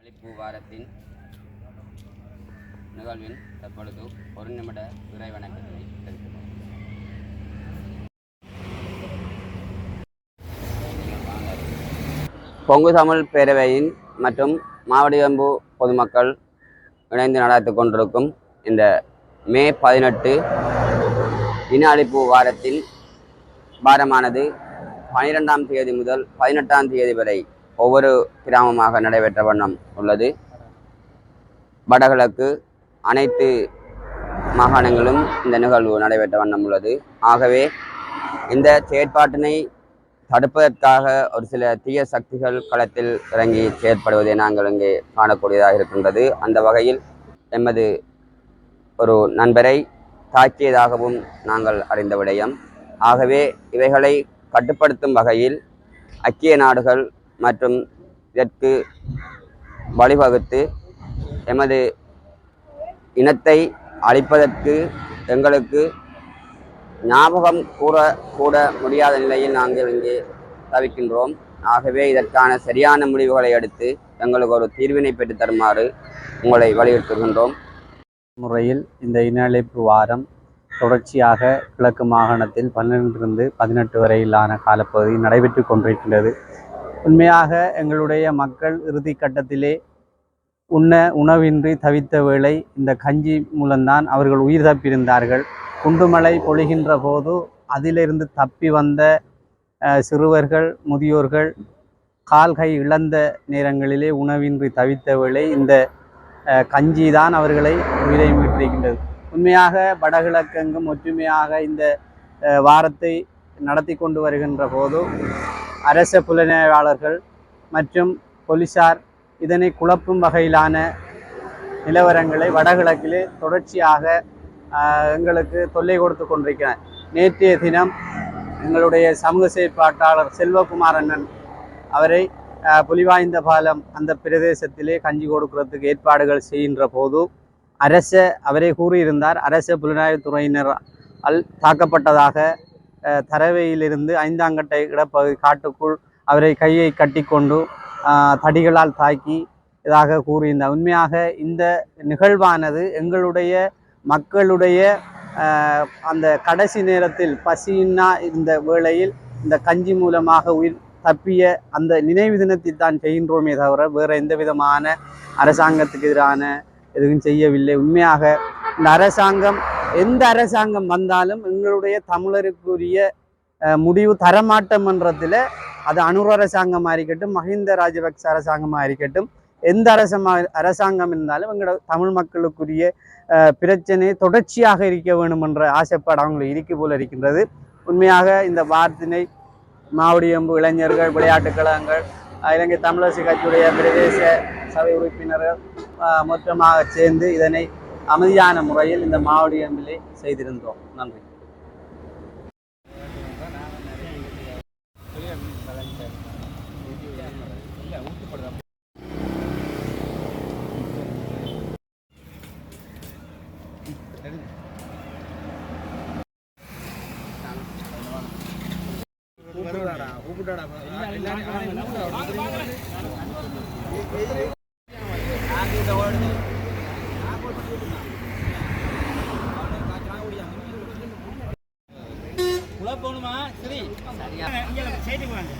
அளிப்பு வாரத்தின் நிகழ்வின் தற்பொழுது ஒரு நிமிட இறை வணக்கத்தினை பொங்கு தமிழ் பேரவையின் மற்றும் மாவடிவம்பு பொதுமக்கள் இணைந்து நடத்தி கொண்டிருக்கும் இந்த மே பதினெட்டு இன அழிப்பு வாரத்தில் வாரமானது பனிரெண்டாம் தேதி முதல் பதினெட்டாம் தேதி வரை ஒவ்வொரு கிராமமாக நடைபெற்ற வண்ணம் உள்ளது. வடகிழக்கு அனைத்து மாகாணங்களும் இந்த நிகழ்வு நடைபெற்ற வண்ணம் உள்ளது. ஆகவே இந்த செயற்பாட்டினை தடுப்பதற்காக ஒரு சில தீய சக்திகள் களத்தில் இறங்கி செயற்படுவதை நாங்கள் இங்கே காணக்கூடியதாக இருக்கின்றது. அந்த வகையில் எமது ஒரு நண்பரை தாக்கியதாகவும் நாங்கள் அறிந்த விடயம். ஆகவே இவைகளை கட்டுப்படுத்தும் வகையில் ஐக்கிய நாடுகள் மற்றும் இதற்கு வழிவகுத்து எமது இனத்தை அழிப்பதற்கு எங்களுக்கு ஞாபகம் கூற கூட முடியாத நிலையில் நாங்கள் இங்கே தவிக்கின்றோம். ஆகவே இதற்கான சரியான முடிவுகளை எடுத்து எங்களுக்கு ஒரு தீர்வினை பெற்று தருமாறு உங்களை வலியுறுத்துகின்றோம். முறையில் இந்த இன அழைப்பு வாரம் தொடர்ச்சியாக கிழக்கு மாகாணத்தில் பன்னிரண்டிலிருந்து பதினெட்டு வரையிலான காலப்பகுதி நடைபெற்று கொண்டிருக்கின்றது. உண்மையாக எங்களுடைய மக்கள் இறுதி கட்டத்திலே உண்ண உணவின்றி தவித்த வேளை இந்த கஞ்சி மூலம்தான் அவர்கள் உயிர் தப்பியிருந்தார்கள். குண்டுமலை பொழிகின்ற போது அதிலிருந்து தப்பி வந்த அஹ், சிறுவர்கள் முதியோர்கள் கால் கை இழந்த நேரங்களிலே உணவின்றி தவித்த வேளை இந்த அஹ், கஞ்சி தான் அவர்களை உயிரை மீட்டிருக்கின்றது. உண்மையாக வடகிழக்கெங்கும் ஒற்றுமையாக இந்த வாரத்தை நடத்தி கொண்டு வருகின்ற போது அரச புலனாய்வாளர்கள் மற்றும் போலீசார் இதனை குழப்பும் வகையிலான நிலவரங்களை வடகிழக்கிலே தொடர்ச்சியாக எங்களுக்கு தொல்லை கொடுத்து கொண்டிருக்கிறார். நேற்றைய தினம் எங்களுடைய சமூக செயற்பாட்டாளர் செல்வகுமார் அண்ணன் அவரை புலிவாய்ந்த பாலம் அந்த பிரதேசத்திலே கஞ்சி கொடுக்கிறதுக்கு ஏற்பாடுகள் செய்கின்ற போது அரச அவரே கூறியிருந்தார் அரச புலனாய்வுத்துறையினர் அல் தாக்கப்பட்டதாக தரவையிலிருந்து ஐந்தாங்கட்டை இடப்பகுதி காட்டுக்குள் அவரை கையை கட்டிக்கொண்டு தடிகளால் தாக்கி இதாக கூறியிருந்தார். உண்மையாக இந்த நிகழ்வானது எங்களுடைய மக்களுடைய அந்த கடைசி நேரத்தில் பசியின்னா இந்த வேளையில் இந்த கஞ்சி மூலமாக உயிர் தப்பிய அந்த நினைவு தினத்தை தான் செய்கின்றோமே தவிர வேறு எந்த விதமான அரசாங்கத்துக்கு எதிரான எதுவும் செய்யவில்லை. உண்மையாக இந்த அரசாங்கம் எந்த அரசாங்கம் வந்தாலும் எங்களுடைய தமிழருக்குரிய அஹ், முடிவு தரமாட்டம் மன்றத்தில் அது அனுர் அரசாங்கமாக இருக்கட்டும் மஹிந்த ராஜபக்ச அரசாங்கமாக இருக்கட்டும் எந்த அரசமா அரசாங்கம் இருந்தாலும் எங்களோட தமிழ் மக்களுக்குரிய அஹ், பிரச்சனை தொடர்ச்சியாக இருக்க வேண்டும் என்ற ஆசைப்பாடு அவங்களுக்கு இருக்கு போல இருக்கின்றது. உண்மையாக இந்த வார்த்தினை மாவடியம்பு இளைஞர்கள் விளையாட்டுக் கழகங்கள் இலங்கை தமிழரசு கட்சியுடைய பிரதேச சபை உறுப்பினர்கள் மொத்தமாக சேர்ந்து இதனை அமைதியான முறையில் இந்த மாவடியம்பிலே செய்திருந்தோம். நன்றி. கூப்பிட்டாடா கூப்பிட்டாடா குழப்பணுமா சரி. சரியா. செய்தி வாங்க.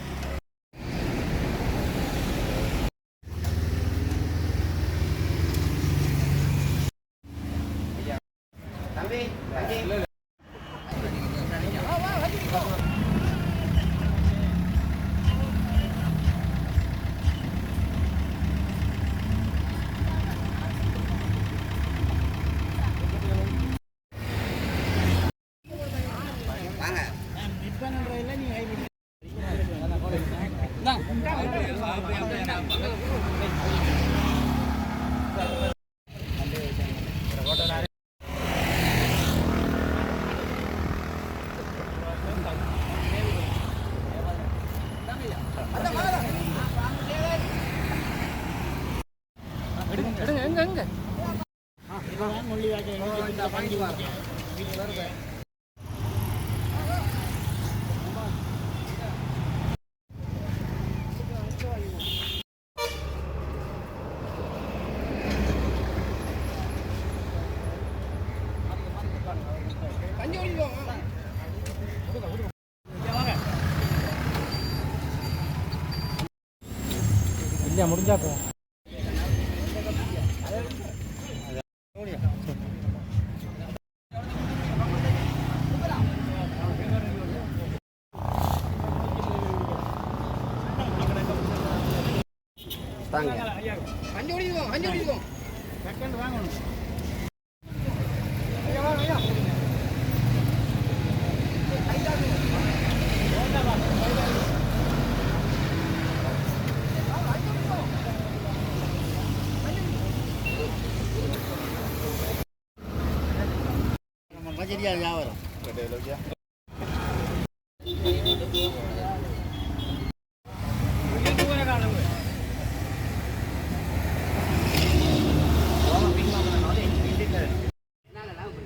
அங்கங்க. இல்லையா முடிஞ்சா போவோம். தாங்க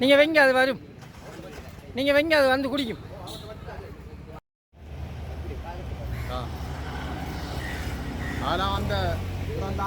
நீங்கள் வைங்க அது வரும். நீங்கள் வைங்க அது வந்து குடிக்கும். ஆனால் அந்த அந்த